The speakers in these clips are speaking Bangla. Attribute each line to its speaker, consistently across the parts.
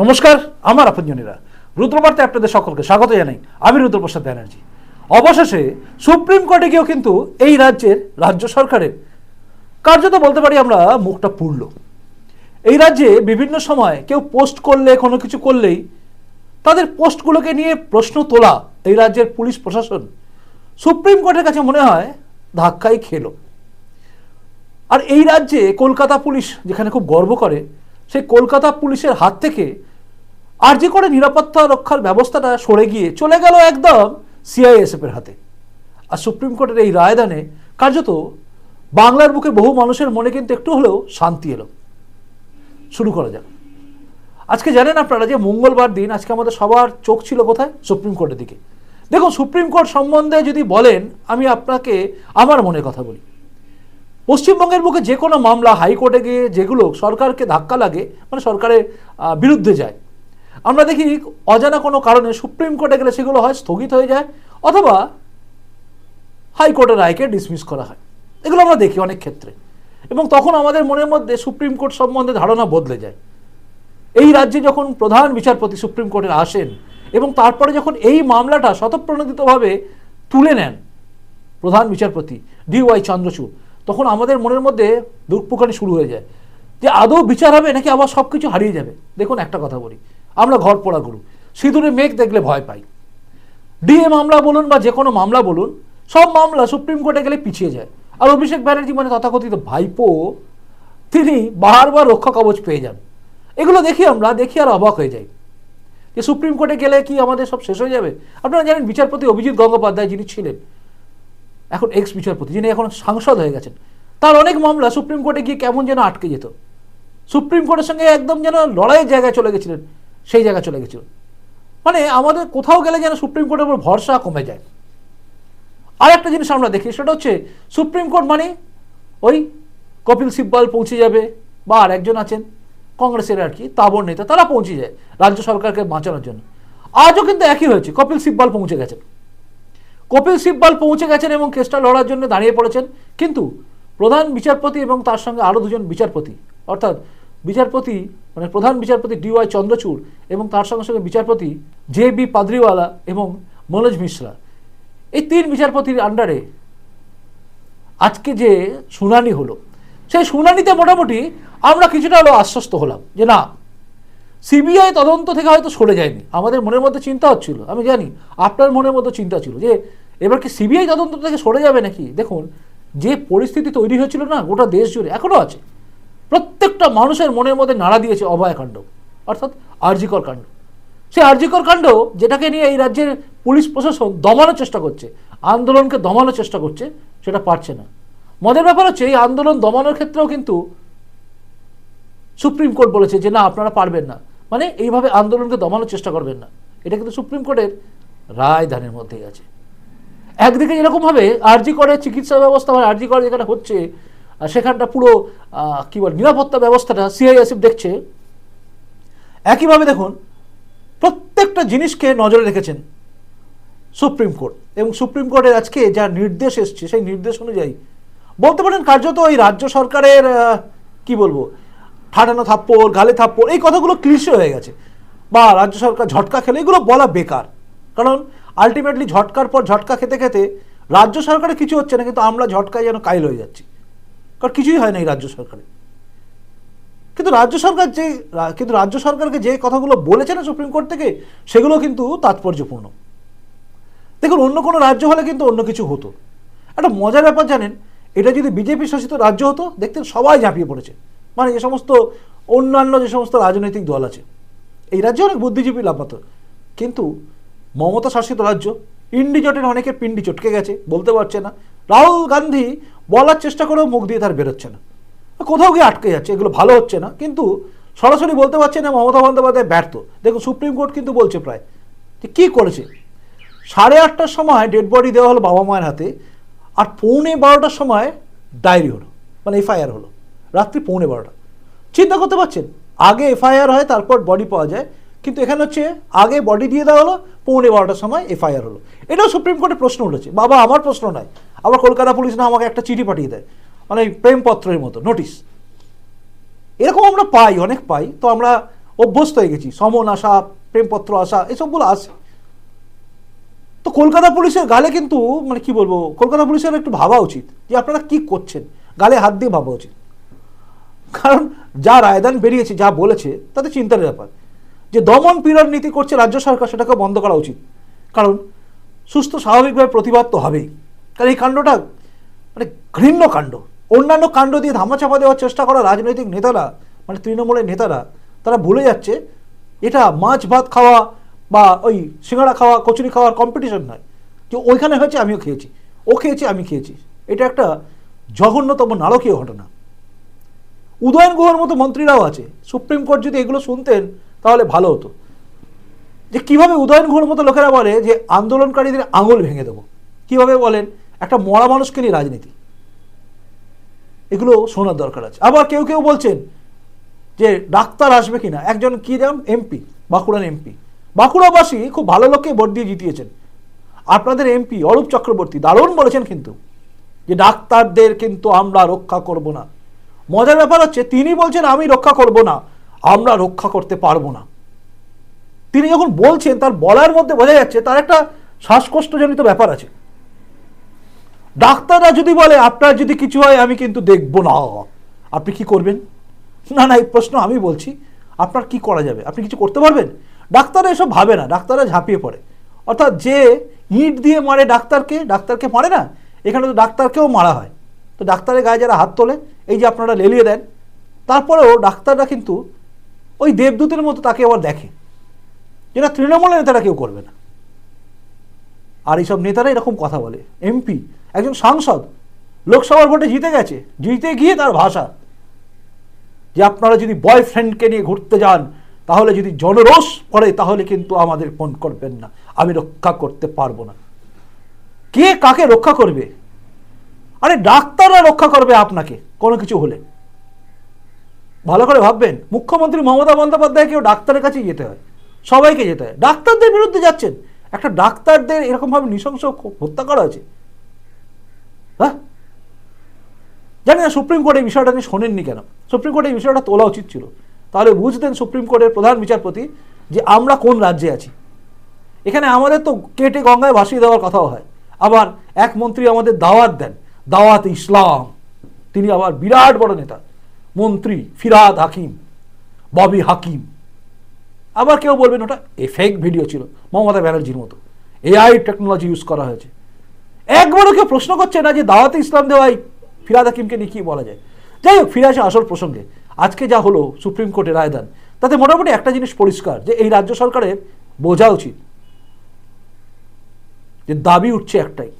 Speaker 1: নমস্কার, আমার আপনজনীরা। রুদ্রবার্তে আপনাদের সকলকে স্বাগত জানাই। আমি রুদ্রপ্রসাদ ব্যানার্জি। অবশেষে সুপ্রিম কোর্টে গিয়েও কিন্তু এই রাজ্যের রাজ্য সরকারের কার্যত বলতে পারি আমরা মুখটা পুড়ল। এই রাজ্যে বিভিন্ন সময় কেউ পোস্ট করলে, কোনো কিছু করলেই তাদের পোস্টগুলোকে নিয়ে প্রশ্ন তোলা এই রাজ্যের পুলিশ প্রশাসন সুপ্রিম কোর্টের কাছে মনে হয় ধাক্কাই খেলো। আর এই রাজ্যে কলকাতা পুলিশ যেখানে খুব গর্ব করে সেই কলকাতা পুলিশের হাত থেকে আর যে করে নিরাপত্তা রক্ষার ব্যবস্থাটা সরে গিয়ে চলে গেল একদম সিআইএসএফের হাতে। আর সুপ্রিম কোর্টের এই রায়দানে কার্যত বাংলার বুকে বহু মানুষের মনে কিন্তু একটু হলেও শান্তি এলো। শুরু করা যাক। আজকে জানেন আপনারা যে মঙ্গলবার দিন আজকে আমাদের সবার চোখ ছিল কোথায়? সুপ্রিম কোর্টের দিকে। দেখুন, সুপ্রিম কোর্ট সম্বন্ধে যদি বলেন, আমি আপনাকে আমার মনে কথা বলি। পশ্চিমবঙ্গের মুখে যে কোনো মামলা হাইকোর্টে গিয়ে যেগুলো সরকারকে ধাক্কা লাগে মানে সরকারের বিরুদ্ধে যায়। আমরা দেখি অজানা কোনো কারণে সুপ্রিম কোর্টে গেলে সেগুলো হয়, স্থগিত হয়ে যায়, অথবা হাইকোর্টের রায়কে ডিসমিস করা হয়। এগুলো আমরা দেখি অনেক ক্ষেত্রে। এবং তখন আমাদের মনের মধ্যে সুপ্রিম কোর্ট সম্বন্ধে ধারণা বদলে যায়। এই রাজ্যে যখন প্রধান বিচারপতি সুপ্রিম কোর্টে আসেন, এবং তারপরে যখন এই মামলাটা স্বতঃপ্রণোদিতভাবে তুলে নেন প্রধান বিচারপতি ডি ওয়াই চন্দ্রচূড় তখন আমাদের মনের মধ্যে দুঃখপুকানি শুরু হয়ে যায় যে আদৌ বিচার হবে নাকি আবার সব কিছু হারিয়ে যাবে? দেখুন একটা কথা বলি, আমরা ঘর পড়া গুরু সিঁদুরে মেঘ দেখলে ভয় পাই। ডিএ মামলা বলুন বা যে কোনো মামলা বলুন, সব মামলা সুপ্রিম কোর্টে গেলে পিছিয়ে যায়। আর অভিষেক ব্যানার্জি মানে তথাকথিত ভাইপো, তিনি বারবার রক্ষা কবচ পেয়ে যান। এগুলো দেখি আমরা, দেখি আর অবাক হয়ে যাই। যে সুপ্রিম কোর্টে গেলে কি আমাদের সব শেষ হয়ে যাবে? আপনারা জানেন বিচারপতি অভিজিৎ গঙ্গোপাধ্যায় যিনি ছিলেন এখন এক্স বিচারপতি, যিনি এখন সাংসদ হয়ে গেছেন, তার অনেক মামলা সুপ্রিম কোর্টে গিয়ে কেমন যেন আটকে যেত। সুপ্রিম কোর্টের সঙ্গে একদম যেন লড়াইয়ের জায়গায় চলে গেছিলেন, সেই জায়গায় চলে গেছিল। মানে আমাদের কোথাও গেলে যেন সুপ্রিম কোর্টের উপর ভরসা কমে যায়। আর একটা জিনিস আমরা দেখি, সেটা হচ্ছে সুপ্রিম কোর্ট মানে ওই কপিল সিব্বল পৌঁছে যাবে বা আর একজন আছেন, কংগ্রেসের আর কি, তাবর নেতা, তারা পৌঁছে যায় রাজ্য সরকারকে বাঁচানোর জন্য। আজও কিন্তু একই হয়েছে, কপিল সিব্বল পৌঁছে গেছেন। কপিল সিব্বল পৌঁছে গেছেন এবং কেসটা লড়ার জন্য দাঁড়িয়ে পড়েছেন। কিন্তু প্রধান বিচারপতি এবং তার সঙ্গে আরও দুজন বিচারপতি, অর্থাৎ বিচারপতি মানে প্রধান বিচারপতি ডি ওয়াই চন্দ্রচূড় এবং তার সঙ্গে সঙ্গে বিচারপতি জে বি পাদ্রিওয়ালা এবং মনোজ মিশ্রা। এই তিন বিচারপতির আন্ডারে আজকে যে শুনানি হলো, সেই শুনানিতে মোটামুটি আমরা কিছুটা হলো আশ্বস্ত হলাম যে না, সিবিআই তদন্ত থেকে হয়তো সরে যায়নি। আমাদের মনের মধ্যে চিন্তা হচ্ছিল, আমি জানি, আপনার মনের মধ্যে চিন্তা ছিল যে এবার কি সিবিআই তদন্ত থেকে সরে যাবে নাকি? দেখুন, যে পরিস্থিতি তৈরি হয়েছিল না, গোটা দেশ জুড়ে এখনও আছে। প্রত্যেকটা মানুষের মনের মধ্যে নাড়া দিয়েছে অভয়কাণ্ড অর্থাৎ আরজিকর কাণ্ড। সেই আরজিকর কাণ্ড, যেটাকে নিয়ে এই রাজ্যের পুলিশ প্রশাসন দমানোর চেষ্টা করছে, আন্দোলনকে দমানোর চেষ্টা করছে, সেটা পারছে না। মজার ব্যাপার হচ্ছে, এই আন্দোলন দমানোর ক্ষেত্রেও কিন্তু সুপ্রিম কোর্ট বলেছে যে না, আপনারা পারবেন না। মানে এইভাবে আন্দোলনকে দমানোর চেষ্টা করবেন না। এটা কিন্তু সুপ্রিম কোর্টের রায় দানের মধ্যেই আছে। একদিকে যেরকমভাবে আরজি করে চিকিৎসা ব্যবস্থা বা আরজি করে যেখানে হচ্ছে সেখানটা পুরো কি বল, নিরাপত্তা ব্যবস্থাটা সিআইএসএফ দেখছে। একইভাবে দেখুন, প্রত্যেকটা জিনিসকে নজরে রেখেছেন সুপ্রিম কোর্ট। এবং সুপ্রিম কোর্টের আজকে যা নির্দেশ এসছে, সেই নির্দেশ অনুযায়ী বলতে পারেন কার্যত ওই রাজ্য সরকারের কি বলব, ঠাটানো থাপ্পড়, গালে থাপ্পড়, এই কথাগুলো ক্লিশে হয়ে গেছে। বা রাজ্য সরকার ঝটকা খেলে, এগুলো বলা বেকার। কারণ আলটিমেটলি ঝটকার পর ঝটকা খেতে খেতে রাজ্য সরকারে কিছু হচ্ছে না, কিন্তু আমরা ঝটকায় যেন কাইল হয়ে যাচ্ছি। কারণ কিছুই হয় না এই রাজ্য সরকারে কিন্তু রাজ্য সরকার যে, কিন্তু রাজ্য সরকারকে যে কথাগুলো বলেছে না সুপ্রিম কোর্ট থেকে, সেগুলো কিন্তু তাৎপর্যপূর্ণ। দেখুন, অন্য কোনো রাজ্য হলে কিন্তু অন্য কিছু হতো। একটা মজার ব্যাপার জানেন, এটা যদি বিজেপি শাসিত রাজ্য হতো, দেখতেন সবাই ঝাঁপিয়ে পড়েছে। মানে যে সমস্ত অন্যান্য যে সমস্ত রাজনৈতিক দল আছে, এই রাজ্যে অনেক বুদ্ধিজীবী লাভ কিন্তু মমতা শাসিত রাজ্য, ইন্ডি জোটের অনেকে পিন্ডি চটকে গেছে, বলতে পারছে না। রাহুল গান্ধী বলার চেষ্টা করেও মুখ দিয়ে তার বেরোচ্ছে না। কোথাও গিয়ে আটকে যাচ্ছে, এগুলো ভালো হচ্ছে না, কিন্তু সরাসরি বলতে পারছে না, মমতা বন্দ্যোপাধ্যায় ব্যর্থ। দেখুন, সুপ্রিম কোর্ট কিন্তু বলছে প্রায় যে কী করেছে? সাড়ে আটটার সময় ডেড বডি দেওয়া হলো বাবা মায়ের হাতে, আর পৌনে বারোটার সময় ডায়েরি হলো মানে এফআইআর হলো। রাত্রি পৌনে বারোটা। চিন্তা করতে পারছেন? আগে এফআইআর হয়, তারপর বডি পাওয়া যায়। কিন্তু এখানে হচ্ছে আগে বডি দিয়ে দেওয়া হলো, পৌনে বারোটার সময় এফআইআর হলো। এটাও সুপ্রিম কোর্টে প্রশ্ন উঠেছে। বাবা, আমার প্রশ্ন নয় আবার কলকাতা পুলিশ না আমাকে একটা চিঠি পাঠিয়ে দেয়। মানে প্রেমপত্রের মতো নোটিশ এরকম আমরা পাই, অনেক পাই। তো আমরা অভ্যস্ত হয়ে গেছি। সমন আসা, প্রেমপত্র আসা, এসবগুলো আসে তো কলকাতা পুলিশের গালে কিন্তু মানে কি বলব, কলকাতা পুলিশের একটু ভাবা উচিত যে আপনারা কি করছেন। গালে হাত দিয়ে ভাবা উচিত। কারণ যা রায়দান বেরিয়েছে, যা বলেছে, তাতে চিন্তার ব্যাপার। যে দমন পীড়ন নীতি করছে রাজ্য সরকার সেটাকে বন্ধ করা উচিত। কারণ সুস্থ, স্বাভাবিকভাবে প্রতিবাদ তো হবেই। কারণ এই কাণ্ডটা মানে ঘৃণ্য কাণ্ড। অন্যান্য কাণ্ড দিয়ে ধামাচাপা দেওয়ার চেষ্টা করা রাজনৈতিক নেতারা মানে তৃণমূলের নেতারা, তারা ভুলে যাচ্ছে, এটা মাছ ভাত খাওয়া বা ওই সিঙ্গাড়া খাওয়া, কচুরি খাওয়ার কম্পিটিশন নয়। যে ওইখানে হয়েছে, আমিও খেয়েছি। ও খেয়েছি, আমি খেয়েছি। এটা একটা জঘন্যতম নারকীয় ঘটনা। উদয়ন গুহর মতো মন্ত্রীরাও আছে। সুপ্রিম কোর্ট যদি এগুলো শুনতেন তাহলে ভালো হতো। যে কীভাবে উদয়ন গুহর মতো লোকেরা বলে যে আন্দোলনকারীদের আঙুল ভেঙে দেবো? কীভাবে বলেন, একটা মরা মানুষকে নিয়ে রাজনীতি। এগুলো শোনার দরকার আছে। আবার কেউ কেউ বলছেন যে ডাক্তার আসবে কিনা? একজন কি নাম? এমপি, বাঁকুড়ার এমপি। বাঁকুড়াবাসী খুব ভালো লোককে ভোট দিয়ে জিতিয়েছেন। আপনাদের এমপি অরূপ চক্রবর্তী দারুণ বলেছেন কিন্তু, যে ডাক্তারদের কিন্তু আমরা রক্ষা করব না। মজার ব্যাপার হচ্ছে, তিনি বলছেন, আমি রক্ষা করব না। আমরা রক্ষা করতে পারব না। তিনি যখন বলছেন, তার বলার মধ্যে বোঝা যাচ্ছে, তার একটা শ্বাসকষ্টজনিত ব্যাপার আছে। ডাক্তাররা যদি বলে, আপনার যদি কিছু হয়, আমি কিন্তু দেখব না। আপনি কি করবেন? না না, এই প্রশ্ন আমি বলছি, আপনার কি করা যাবে? আপনি কিছু করতে পারবেন? ডাক্তাররা এসব ভাবে না, ডাক্তাররা ঝাঁপিয়ে পড়ে। অর্থাৎ যে ইট দিয়ে মারে ডাক্তারকে ডাক্তারকে মারে না, এখানে তো ডাক্তারকেও মারা হয়। তো ডাক্তারের গায়ে যারা হাত তোলে, এই যে আপনারা লেলিয়ে দেন, তারপরেও ডাক্তাররা কিন্তু ওই দেবদূতের মতো তাকে আবার দেখে। যেটা তৃণমূলের নেতারা কেউ করবে না। আর এইসব নেতারা এরকম কথা বলে। এমপি, একজন সাংসদ, লোকসভার ভোটে জিতে গেছে। জিতে গিয়ে তার ভাষা। যে আপনারা যদি বয়ফ্রেন্ডকে নিয়ে ঘুরতে যান, তাহলে যদি জনরোষ পড়ে, তাহলে কিন্তু আমাদের ফোন করবেন না। আমি রক্ষা করতে পারব না। কে কাকে রক্ষা করবে? আরে ডাক্তাররা রক্ষা করবে আপনাকে, কোনো কিছু হলে। ভালো করে ভাববেন, মুখ্যমন্ত্রী মমতা বন্দ্যোপাধ্যায়কেও ডাক্তারের কাছে যেতে হয়, সবাইকে যেতে হয়। ডাক্তারদের বিরুদ্ধে যাচ্ছেন। একটা ডাক্তারদের এরকমভাবে নৃশংস হত্যা করা হয়েছে। হ্যাঁ? জানি না, সুপ্রিম কোর্ট এই বিষয়টা নিয়ে শোনেননি কেন? সুপ্রিম কোর্ট এই বিষয়টা তোলা উচিত ছিল। তাহলে বুঝতেন সুপ্রিম কোর্টের প্রধান বিচারপতি যে আমরা কোন রাজ্যে আছি। এখানে আমাদের তো কেটে গঙ্গায় ভাসিয়ে দেওয়ার কথাও হয়। আবার এক মন্ত্রী আমাদের দাওয়াত দেন, দাওয়াত ইসলাম। তিনি আবার বিরাট বড় নেতা। মন্ত্রী ফিরাদ হাকিম, ববি হাকিম। আবার কেউ বলবেন ওটা এ ফেক ভিডিও ছিল, মমতা ব্যানার্জির মতো। এআই টেকনোলজি ইউজ করা হয়েছে। একবারও কেউ প্রশ্ন করছে না যে দাওয়াতে ইসলাম দেওয়াই ফিরাদ হাকিমকে নিয়ে কী বলা যায়। যাই হোক, ফিরে আসে আসল প্রসঙ্গে। আজকে যা হলো সুপ্রিম কোর্টের রায়দান তাতে মোটামুটি একটা জিনিস পরিষ্কার যে এই রাজ্য সরকারের বোঝা উচিত যে দাবি উঠছে একটাই,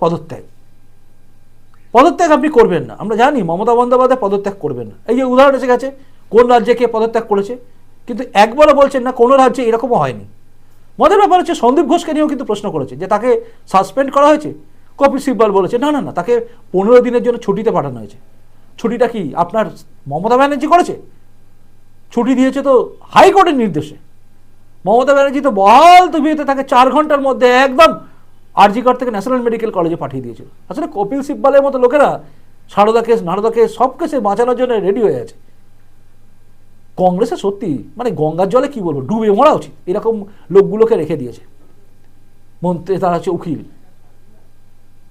Speaker 1: পদত্যাগ। পদত্যাগ আপনি করবেন না। আমরা জানি মমতা বন্দ্যোপাধ্যায় পদত্যাগ করবেন না। এই যে উদাহরণ এসে গেছে, কোন রাজ্যে কে পদত্যাগ করেছে? কিন্তু একবারও বলছেন না, কোনো রাজ্যে এরকমও হয়নি। মজার ব্যাপার হচ্ছে সন্দীপ ঘোষকে নিয়েও কিন্তু প্রশ্ন করেছে, যে তাকে সাসপেন্ড করা হয়েছে? কপিল সিব্বল বলেছে, না না না, তাকে পনেরো দিনের জন্য ছুটিতে পাঠানো হয়েছে। ছুটিটা কি আপনার মমতা ব্যানার্জি করেছে? ছুটি দিয়েছে তো হাইকোর্টের নির্দেশে। মমতা ব্যানার্জি তো বহাল তুবিয়েতে তাকে চার ঘণ্টার মধ্যে একদম আরজিকর থেকে ন্যাশনাল মেডিকেল কলেজে পাঠিয়ে দিয়েছিল। আসলে কপিল সিব্বালের মতো লোকেরা সারদা কেস, নারদা কেস, সব কেসে বাঁচানোর জন্য রেডি হয়ে আছে। কংগ্রেসে সত্যি মানে গঙ্গার জলে কি বলব, ডুবে মরা উচিত। এরকম লোকগুলোকে রেখে দিয়েছে। মন্ত্রী, তারা হচ্ছে উকিল।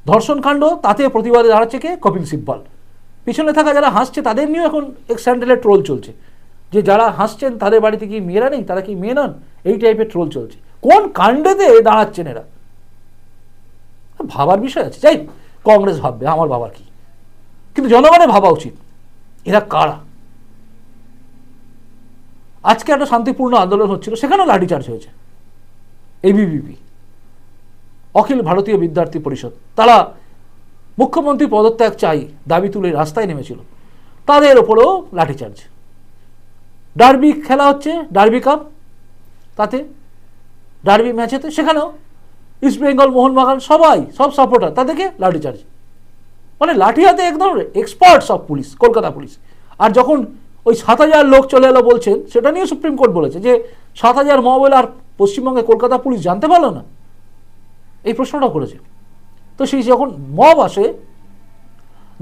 Speaker 1: ধর্ষণকাণ্ড তাতে প্রতিবাদে দাঁড়াচ্ছে কে? কপিল সিব্বল। পিছনে থাকা যারা হাসছে, তাদের নিয়েও এখন এক স্যান্ডেলের ট্রোল চলছে। যে যারা হাসছেন, তাদের বাড়িতে কি মেয়েরা নেই? তারা কি মেয়ে নন? এই টাইপের ট্রোল চলছে। কোন কাণ্ডেতে দাঁড়াচ্ছেন এরা? ভাবার বিষয় আছে। যাই কংগ্রেস ভাববে, আমার বাবার কি? কিন্তু জনগণের ভাবা উচিত, এরা কারা? আজকে একটা শান্তিপূর্ণ আন্দোলন হচ্ছিল, সেখানেও লাঠিচার্জ হয়েছে এবিভিপি অখিল ভারতীয় বিদ্যার্থী পরিষদ। তারা মুখ্যমন্ত্রী পদত্যাগ চাই, দাবি তুলে রাস্তায় নেমেছিল। তাদের ওপরেও লাঠিচার্জ ডার্বি খেলা হচ্ছে, ডার্বি কাপ, তাতে, ডার্বি ম্যাচেতে, সেখানেও ইস্ট বেঙ্গল, মোহনবাগান, সবাই, সব সাপোর্টার তাদেরকে লাঠিচার্জ মানে লাঠি হাতে একদম এক্সপার্ট সব পুলিশ কলকাতা পুলিশ আর যখন ওই সাত হাজার লোক চলে এলো বলছেন, সেটা নিয়ে সুপ্রিম কোর্ট বলেছে যে, সাত হাজার মোবাইল আর পশ্চিমবঙ্গে কলকাতা পুলিশ জানতে পারল না। এই প্রশ্নটা করেছে। তো সেই যখন মব আসে,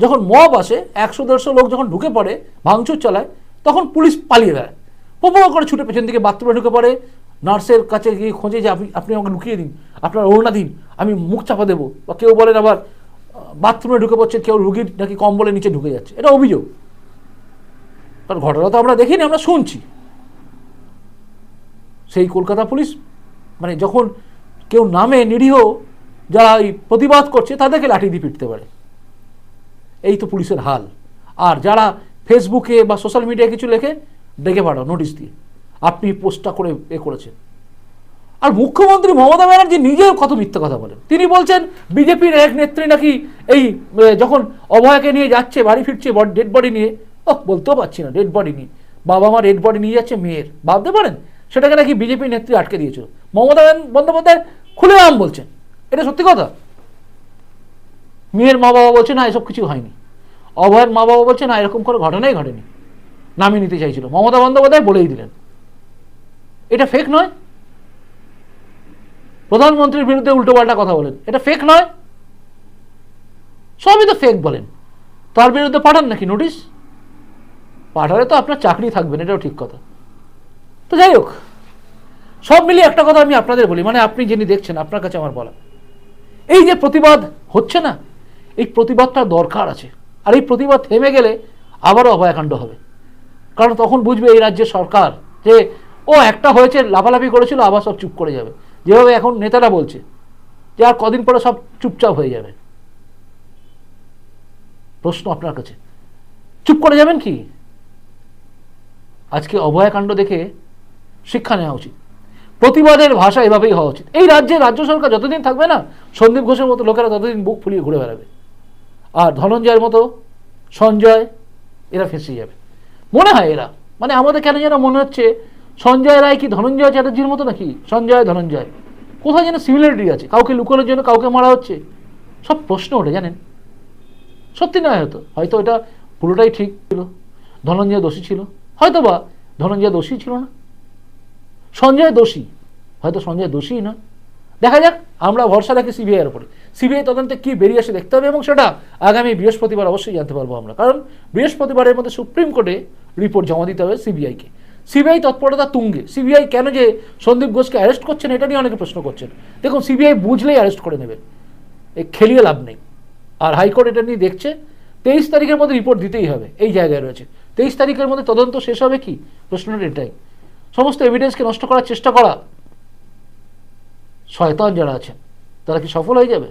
Speaker 1: যখন মব আসে, একশো দেড়শো লোক যখন ঢুকে পড়ে, ভাঙচুর চালায়, তখন পুলিশ পালিয়ে দেয় পোপো করে ছুটে পেছন দিকে বাথরুমে ঢুকে পড়ে, নার্সের কাছে গিয়ে খোঁজে যে, আপনি আপনি আমাকে লুকিয়ে দিন। আপনার ওড়না দিন আমি মুখ চাপা দেবো। বা কেউ বলেন আবার, বাথরুমে ঢুকে পড়ছে কেউ রুগীর নাকি কম্বলের নিচে ঢুকে যাচ্ছে। এটা অভিযোগ। কারণ ঘটনা তো আমরা দেখিনি, আমরা শুনছি। সেই কলকাতা পুলিশ মানে যখন কেউ নামে নিরীহ যারা এই প্রতিবাদ করছে, তাদেরকে লাঠি দিয়ে পিটতে পারে। এই তো পুলিশের হাল। আর যারা ফেসবুকে বা সোশ্যাল মিডিয়ায় কিছু লেখে, ডেকে পাঠাও, নোটিশ দিয়ে। আপনি পোস্টটা করে এ করেছেন। আর মুখ্যমন্ত্রী মমতা ব্যানার্জি নিজেও কত মিথ্যা কথা বলেন। তিনি বলছেন, বিজেপির এক নেত্রী নাকি এই যখন অভয়াকে নিয়ে যাচ্ছে, বাড়ি ফিরছে ডেড বডি নিয়ে ও বলতেও পারছি না ডেড বডি নিয়ে। বাবা মা ডেড বডি নিয়ে যাচ্ছে, মেয়ের। ভাবতে পারেন? সেটাকে নাকি বিজেপি নেত্রী আটকে দিয়েছিল। মমতা ব্যান- বন্দ্যোপাধ্যায় খুলে আম বলছেন। এটা সত্যি কথা? মেয়ের মা বাবা বলছে, না, এসব কিছু হয়নি। অভয়ের মা বাবা বলছে, না, এরকম কোনো ঘটনাই ঘটেনি। নামিয়ে নিতে চাইছিল। মমতা বন্দ্যোপাধ্যায় বলেই দিলেন। এটা ফেক নয়। প্রধানমন্ত্রীর বিরুদ্ধে উল্টোপাল্টা কথা বলেন। এটা ফেক নয়। সবই তো ফেক বলেন। তার বিরুদ্ধে পাঠান নাকি নোটিশ পাঠালে তো আপনার চাকরি থাকবে না, এটাও ঠিক কথা। তো যাই হোক, সব মিলিয়ে একটা কথা আমি আপনাদের বলি মানে আপনি যিনি দেখছেন, আপনার কাছে আমার বলা এই যে প্রতিবাদ হচ্ছে না, এই প্রতিবাদটা দরকার আছে। আর এই প্রতিবাদ থেমে গেলে আবারও অভয়াকাণ্ড হবে। কারণ তখন বুঝবে এই রাজ্যের সরকার যে, ও একটা হয়েছে, লাফালাফি করেছিল, আবার সব চুপ করে যাবে। যেভাবে এখন নেতারা বলছে যে আর কদিন পরে সব চুপচাপ হয়ে যাবে। প্রশ্ন আপনার কাছে। চুপ করে যাবেন কি? আজকে অভয়াকাণ্ড দেখে শিক্ষা নেওয়া উচিত। প্রতিবাদের ভাষা এভাবেই হওয়া উচিত। এই রাজ্যে রাজ্য সরকার যতদিন থাকবে না, সন্দীপ ঘোষের মতো লোকেরা ততদিন বুক ফুলিয়ে ঘুরে বেড়াবে। আর ধনঞ্জয়ের মতো সঞ্জয়, এরা ফেঁসে যাবে। মনে হয় এরা। মানে আমাদের কেন যেন মনে হচ্ছে সঞ্জয় রায় কি ধনঞ্জয় চ্যাটার্জির মতো নাকি? সঞ্জয়, ধনঞ্জয়। কোথায় যেন সিমিলারিটি আছে? কাউকে লুকোনোর জন্য কাউকে মারা হচ্ছে? সব প্রশ্ন ওঠে, জানেন? সত্যি নয় হয়তো। হয়তো এটা পুরোটাই ঠিক ছিল। ধনঞ্জয় দোষী ছিল। হয়তো বা ধনঞ্জয় দোষী ছিল না। সঞ্জয় দোষী। হয়তো সঞ্জয় দোষী না দেখা যাক, আমরা ভরসা রাখি সিবিআইয়ের উপরে। সিবিআই তদন্তে কী বেরিয়ে আসে দেখতে হবে এবং সেটা আগামী বৃহস্পতিবার অবশ্যই জানতে পারব আমরা। কারণ বৃহস্পতিবারের মধ্যে সুপ্রিম কোর্টে রিপোর্ট জমা দিতে হবে সিবিআইকে সিবিআই তৎপরতা তুঙ্গে। সিবিআই কেন যে সন্দীপ ঘোষকে অ্যারেস্ট করছেন, এটা নিয়ে অনেকে প্রশ্ন করছেন। দেখুন, সিবিআই বুঝলেই অ্যারেস্ট করে নেবে। এ খেলিয়ে লাভ নেই। আর হাইকোর্ট এটা নিয়ে দেখছে। তেইশ তারিখের মধ্যে রিপোর্ট দিতেই হবে। এই জায়গায় রয়েছে। তেইশ তারিখের মধ্যে তদন্ত শেষ হবে কি? প্রশ্নটা এটাই। সমস্ত এভিডেন্সকে নষ্ট করার চেষ্টা করা। শয়তান যারা আছেন, তারা কি সফল হয়ে যাবে?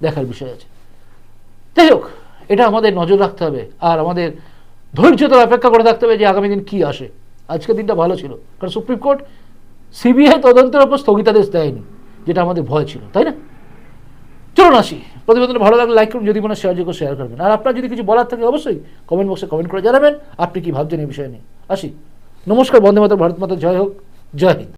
Speaker 1: দেখার বিষয় আছে। যাই হোক, এটা আমাদের নজর রাখতে হবে। আর আমাদের ধৈর্য ধরে অপেক্ষা করে থাকতে হবে যে আগামী দিন কি আসে। আজকের দিনটা ভালো ছিল। কারণ সুপ্রিম কোর্ট, সিবিআই তদন্তের উপর স্থগিতাদেশ দেয়নি, যেটা আমাদের ভয় ছিল, তাই না? চলুন আসি। প্রতিবেদনটা ভালো লাগলে লাইক করুন, যদি মনে শেয়ার যোগ্য শেয়ার করবেন। আর আপনার যদি কিছু বলার থাকে অবশ্যই কমেন্ট বক্সে কমেন্ট করে জানাবেন। আপনি কি ভাবছেন এই বিষয় নিয়ে? আসি। নমস্কার, বন্দে মাতা ভারত মাতা, জয় হোক, জয় হিন্দ।